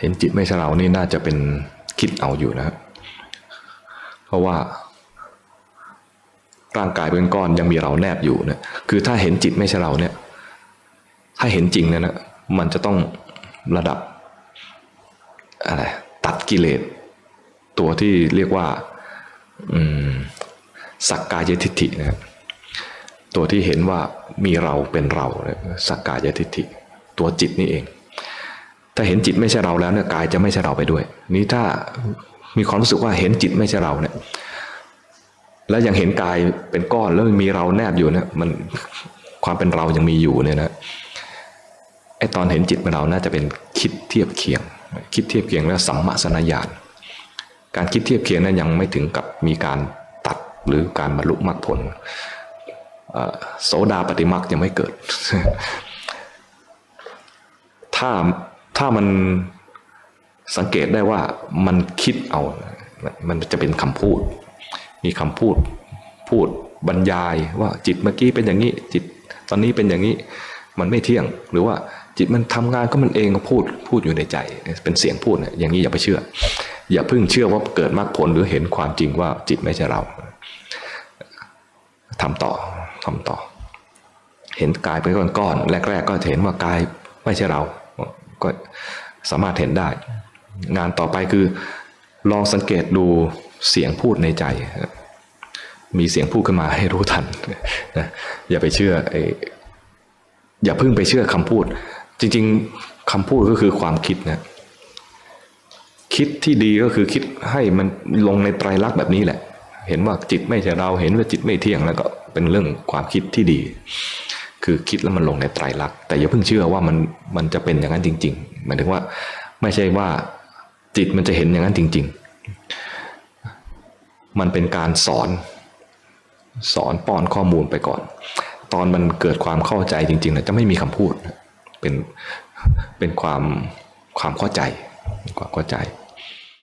เห็นจิตไม่ใช่เรานี่น่าจะเป็นคิดเอาอยู่นะครับเพราะว่า ร่างกายเป็นก้อนยังมีเราแนบอยู่เนี่ยคือถ้าเห็นจิตไม่ใช่เราเนี่ย ถ้าเห็นจริงเนี่ยนะมันจะต้องระดับอะไรตัดกิเลสตัวที่เรียกว่าสักกายทิฏฐินะครับตัวที่เห็นว่ามีเราเป็นเราเนี่ยสักกายทิฏฐิ ตัวจิตนี่เอง ถ้าเห็นจิตไม่ใช่เราแล้วเนี่ยกายจะไม่ใช่เราไปด้วย นี้ถ้ามีความรู้สึกว่าเห็นจิตไม่ใช่เราเนี่ย แล้วยังเห็นกายเป็นก้อนแล้วมีเราแนบอยู่เนี่ยมันความเป็นเรายังมีอยู่เนี่ยนะไอตอนเห็นจิตเป็นเราน่าจะเป็นคิดเทียบเคียง คิดเทียบเคียงแล้วสัมมาสนญาณการคิดเทียบเคียงนั้นยังไม่ถึงกับมีการตัดหรือการบรรลุมรรคผลโสดาปฏิมรรคยังไม่เกิด ถ้า ถ้ามันสังเกตได้ว่ามันคิดเอา มันจะเป็นคำพูด มีคำพูดพูดบรรยายว่าจิตเมื่อกี้เป็นอย่างนี้ จิตตอนนี้เป็นอย่างนี้ มันไม่เที่ยง หรือว่าจิตมันทำงานก็มันเองก็พูดพูดอยู่ในใจ เป็นเสียงพูดเนี่ยอย่างนี้อย่าไปเชื่อ อย่าเพิ่งเชื่อว่าเกิดมรรคผลหรือเห็นความจริงว่าจิตไม่ใช่เราทำต่อทำต่อ เห็นกายเป็นก้อนๆแรกๆก็เห็นว่ากายไม่ใช่เรา ก็สามารถเห็นได้ งานต่อไปคือ ลองสังเกตดูเสียงพูดในใจ มีเสียงพูดขึ้นมาให้รู้ทันนะอย่าไปเชื่อไอ้อย่าเพิ่งไปเชื่อคำพูด จริง ๆคำพูดก็คือความคิดนะคิดที่ดีก็คือคิดให้มันลงในไตรลักษณ์แบบนี้แหละ เห็นว่าจิตไม่ใช่เราเห็นว่าจิตไม่เที่ยงแล้วก็เป็นเรื่องความคิดที่ดี คือคิดแล้วมันลงในไตรลักษณ์แต่อย่าเพิ่งเชื่อว่ามันมันจะเป็นอย่างนั้นจริง ๆ หมายถึงว่าไม่ใช่ว่าจิตมันจะเห็นอย่างนั้นจริง ๆ มันเป็นการสอน สอนป้อนข้อมูลไปก่อน ตอนมันเกิดความเข้าใจจริงๆนะจะไม่มีคำพูดเป็นเป็นความความเข้าใจความเข้าใจ